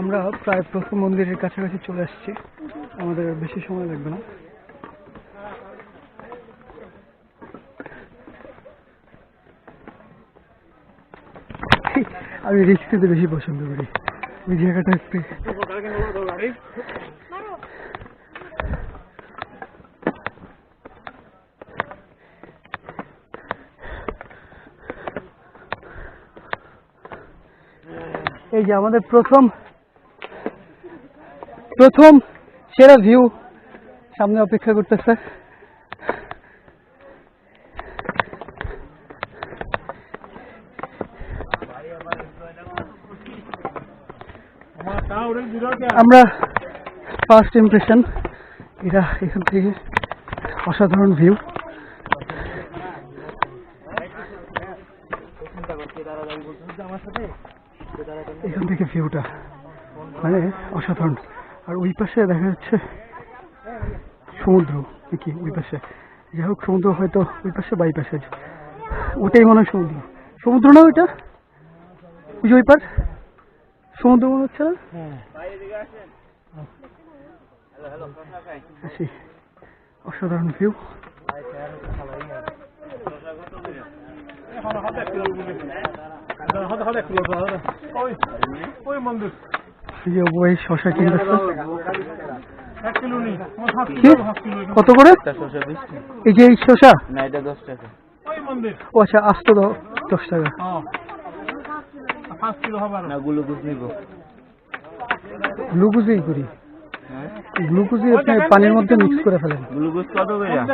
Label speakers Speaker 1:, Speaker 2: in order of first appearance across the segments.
Speaker 1: আমরা প্রায় প্রথম মন্দিরের কাছাকাছি চলে আসছি। আমাদের বেশি সময় লাগবে না। আমি রিক্স নিতে বেশি পছন্দ করি। ওই জায়গাটা একটু এই যে আমাদের প্রথম প্রথম সেরা ভিউ সামনে অপেক্ষা করতেছে। আমরা ফার্স্ট ইমপ্রেশন এটা এখান থেকে অসাধারণ ভিউ এখান থেকে ভিউটা মানে অসাধারণ। আর ওই পাশে দেখা যাচ্ছে সমুদ্র নাকি ওই পাশে। যাই হোক সমুদ্র হয়তো ওই পাশে বাই পাশে আছে। ওটাই মনে হয় সমুদ্র। সমুদ্র না ওইটা? ওই যে ওই পার? সমুদ্র মনে হচ্ছে না? আসি। অসাধারণ ভিউ
Speaker 2: ওই মন্দির।
Speaker 1: এই যে শশা কিনতেছে
Speaker 2: এক কিলো নি তোমার সাত
Speaker 1: কি?
Speaker 2: কিলো সাত কিলো
Speaker 1: কত করে এই যে এই শশা?
Speaker 3: না এটা দশ টাকা।
Speaker 1: ও আচ্ছা আস্ত দ- দশ টাকা।
Speaker 3: না গ্লুকোজ নিব।
Speaker 1: গ্লুকোজই করি।
Speaker 3: হ্যাঁ?
Speaker 1: আপনি পানির মধ্যে মিক্স করে ফেলেন।
Speaker 3: গ্লুকোজ কত করে?
Speaker 2: হ্যাঁ?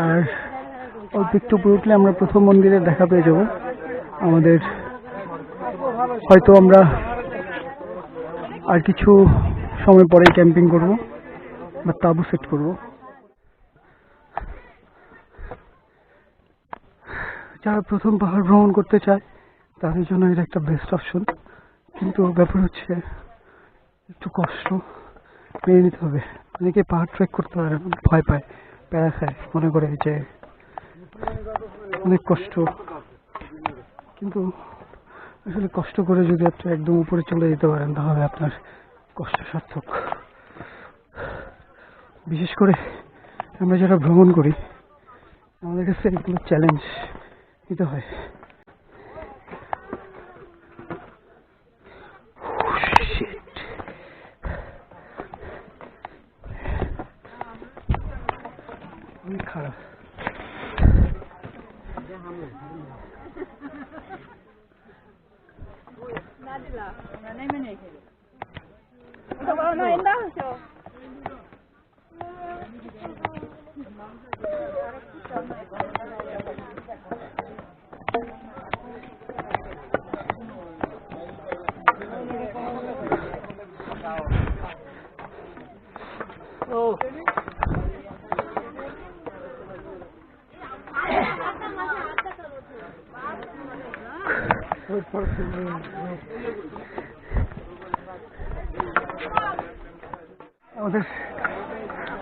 Speaker 1: আর অল্প একটু উঠলে আমরা প্রথম মন্দিরের দেখা পেয়ে যাব। আমাদের হয়তো আমরা আর কিছু সময় পরে ক্যাম্পিং করব বা তাবু সেট করব। যারা প্রথম পাহাড় ভ্রমণ করতে চায়, তাদের জন্য এটা একটা বেস্ট অপশন কিন্তু ব্যাপার হচ্ছে একটু কষ্ট মেনে নিতে হবে। অনেকে পাহাড় ট্রেক করতে পারে ভয় পায়, প্যারা খায়, মনে করে যে অনেক কষ্ট। কিন্তু আসলে কষ্ট করে যদি আপনি একদম উপরে চলে যেতে পারেন, তাহলে আপনার কষ্ট সার্থক। বিশেষ করে আমরা যারা ভ্রমণ করি, আমাদের কাছে এগুলো চ্যালেঞ্জ নিতে হয়। অনেক খারাপ আমাদের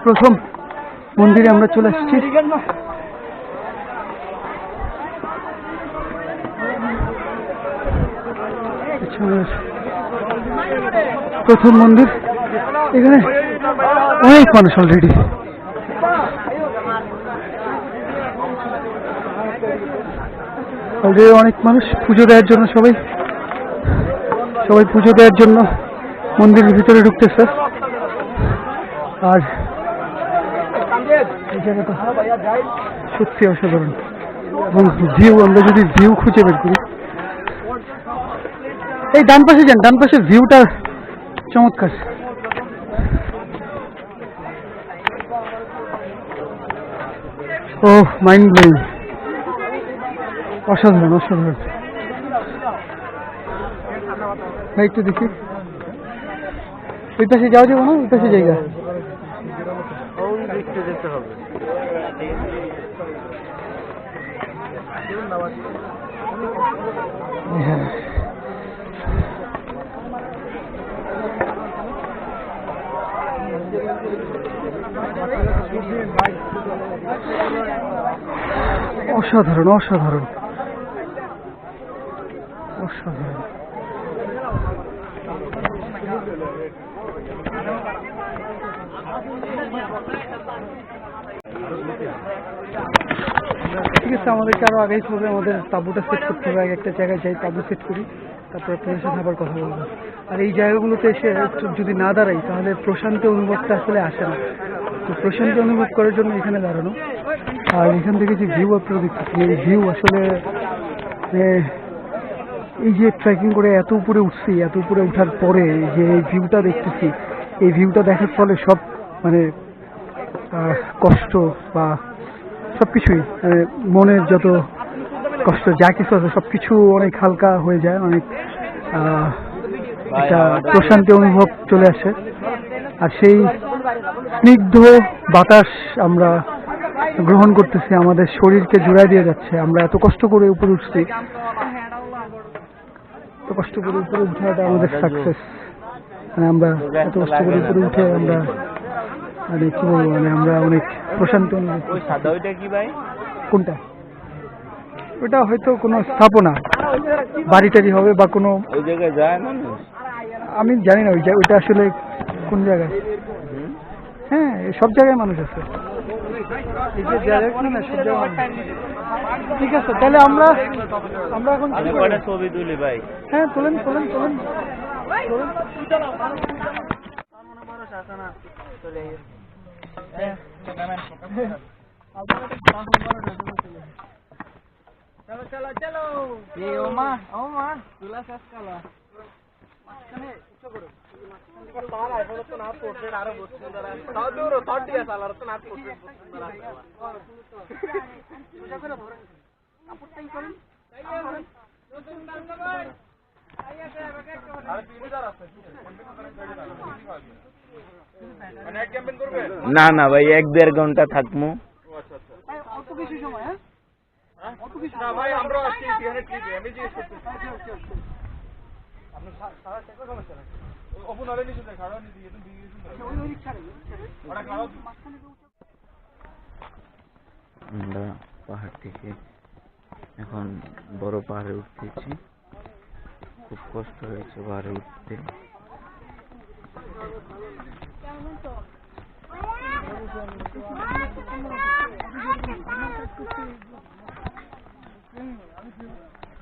Speaker 1: প্রথম মন্দিরে আমরা চলে এসেছি। প্রথম মন্দির। এখানে অনেক মানুষ অলরেডি অলরেডি অনেক মানুষ পুজো দেওয়ার জন্য সবাই। সবাই পুজো দেওয়ার জন্য মন্দিরের ভিতরে ঢুকতেছে। আর সত্যি অসাধারণ। এবং ভিউ আমরা যদি ভিউ খুঁজে বের করি। এই ডান পাশে যান, ডান পাশের ভিউটা চমৎকার। ও মাইন্ড ব্লোয়িং অসাধারণ অসাধারণ। একটু দেখি। ওই পাশে যাওয়া যাব না? ওই পাশে জায়গা? হ্যাঁ। অসাধারণ অসাধারণ। ঠিক আছে আমাদেরকে আরও আগেই হবে আমাদের তাঁবুটা সেট করতে হবে একটা জায়গায় যাই, তাঁবু সেট করি, তারপর আপনাদের সাথে আবার কথা বলব। আর এই জায়গাগুলোতে এসে যদি না দাঁড়াই, তাহলে প্রশান্ত অনুভবটা আসলে আসে না। তো প্রশান্তি অনুভব করার জন্য এখানে দাঁড়ানো। আর এখান থেকে যে ভিউ আপনারা দেখতেছেন, এই ভিউ আসলে এই যে ট্রেকিং করে এত উপরে উঠছি, এত উপরে উঠার পরে যে এই ভিউটা দেখতেছি, এই ভিউটা দেখার ফলে সব মানে কষ্ট বা সব কিছুই মনের যত কষ্ট, যা কিছু আছে সব কিছু অনেক হালকা হয়ে যায়, অনেক একটা প্রশান্তি অনুভব চলে আসে। আর সেই স্নিগ্ধ বাতাস আমরা গ্রহণ করতেছি, আমাদের শরীরকে জোড়ায় দিয়ে যাচ্ছে, আমরা এত কষ্ট করে উপরে উঠছি। এত কষ্ট করে উপরে উঠাটা আমাদের সাকসেস মানে আমরা এত কষ্ট করে উপরে উঠে আমরা মানে কি বলব মানে আমরা অনেক প্রশান্তি অনুভব
Speaker 3: ওই সাদা ওইটা কি ভাই?
Speaker 1: কোনটা? ওটা হয়তো কোনো স্থাপনা বাড়ি টাড়ি হবে বা কোনো
Speaker 3: ওই জায়গায় যায় মানুষ?
Speaker 1: আমি জানি না ওই জায়গা ওইটা আসলে কোন জায়গায়? হ্যাঁ সব জায়গায় মানুষ আছে। এই যে জায়গা না সব জায়গায় মানুষ আছে। ঠিক আছে তাহলে আমরা আমরা এখন কি
Speaker 3: আমি ছবি তুলি ভাই?
Speaker 1: হ্যাঁ তোলেন তোলেন তোলেন।
Speaker 3: না না ভাই এক দেড় ঘণ্টা থাকব
Speaker 1: অল্প কিছু সময় হ্যাঁ অল্প কিছু
Speaker 2: না ভাই আমরা আসছি এখানে ট্রিপে আমি জিজ্ঞেস করতেছি আপনি সারা চেক সমস্যা নাই। ওপেন নিচে দেখ খাড়া নিচে গিয়ে দিয়ে গেছেন
Speaker 1: ওই ওই রিক্সা
Speaker 2: ওটা খাড়া
Speaker 3: আমরা পাহাড় থেকে এখন বড় পাহাড়ে উঠতেছি। খুব কষ্ট হয়েছে পাহাড়ে উঠতে।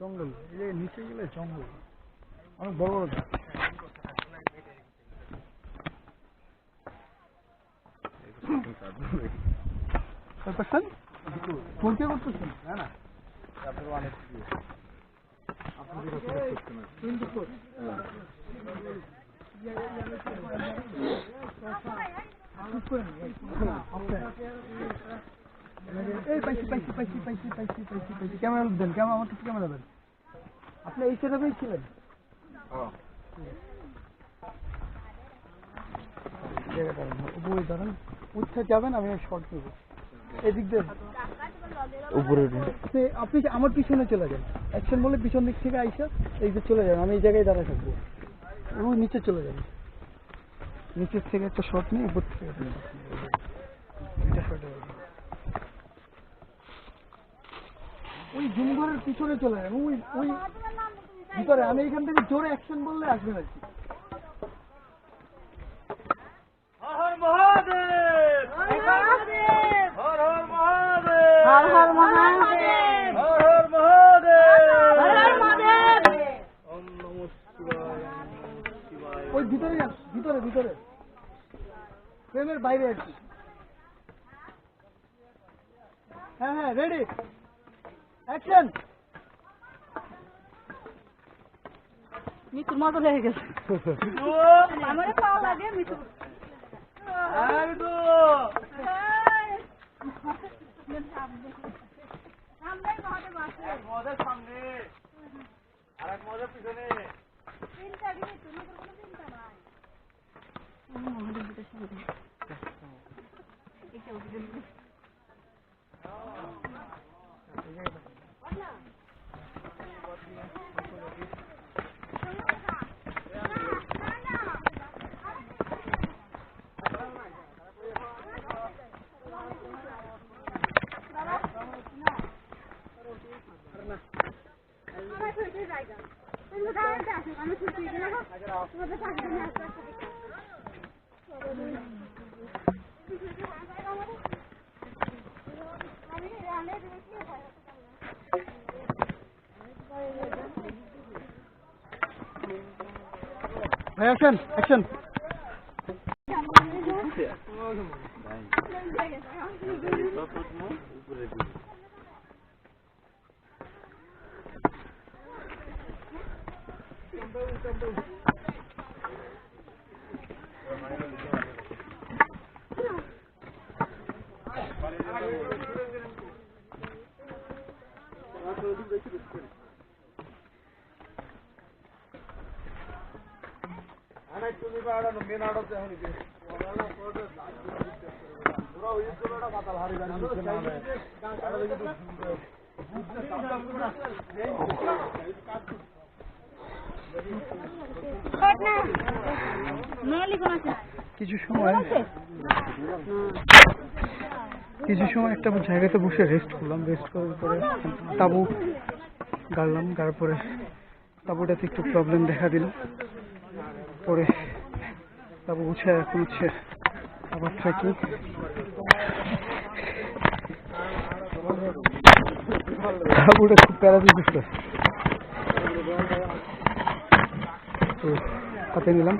Speaker 1: জঙ্গল এই যে নিচে গেলে জঙ্গল অনেক বড় বড় গাছ? করতেছেন? না না? এই পাইছি পাইছি পাইছি পাইছি পাইছি পাইছি পাইছি। ক্যামেরা দেন ক্যামেরা আমার কাছে ক্যামেরা দেন। আপনি এই সেটআপেই ছিলেন? উপরে দাঁড়ান। উঠতে যাবেন আমি শর্ট নেব এদিক দিয়ে
Speaker 3: উপরে
Speaker 1: আপনি আপনি আমার পিছনে চলে যান অ্যাকশন বলে পিছন দিক থেকে আইসা এই যে চলে যান আমি এই জায়গায় দাঁড়ায় থাকব। ওই নিচে চলে যান। নিচের থেকে একটা শট নিয়ে উপর থেকে। এটা shot হবে। ওই জুমঘরের পিছনে চলে যাবে ওই ওই ভিতরে আমি এখান থেকে জোরে অ্যাকশন বললে আসবেন আর কি
Speaker 2: হর হর হর মহাদেব!
Speaker 4: হর হর মহাদেব!
Speaker 2: হর হর মহাদেব!
Speaker 4: হর হর মহাদেব!
Speaker 2: ওম নমঃ শিবায় ওম নমঃ শিবায়।
Speaker 1: ওই ভিতরে যান ভিতরে ভিতরে। ফ্রেমের বাইরে আর কি হ্যাঁ হ্যাঁ রেডি অ্যাকশন
Speaker 4: মৃত্যুর মতো লেগে গেছে। আমার পাওয়া লাগে মৃত্যু
Speaker 2: মদের সামনে। আর এক মদের পিছনে
Speaker 1: ভাই অ্যাকশন অ্যাকশন
Speaker 2: তুমি পাড়ানো মেন আড়তে এখন কি পুরো ওই জলটা মাথা ভারী গান দিচ্ছে না
Speaker 1: কিছু সময় কিছু সময় একটা জায়গাতে বসে রেস্ট করলাম রেস্ট করার পরে তাবু গাড়লাম, গাড়ার পরে তাবুটাতে একটু প্রবলেম দেখা দিল। পরে তাবু উঠে এখন হচ্ছে আবার থাকি। তাবুটা খুব প্যারা দিয়ে তো হাতে নিলাম।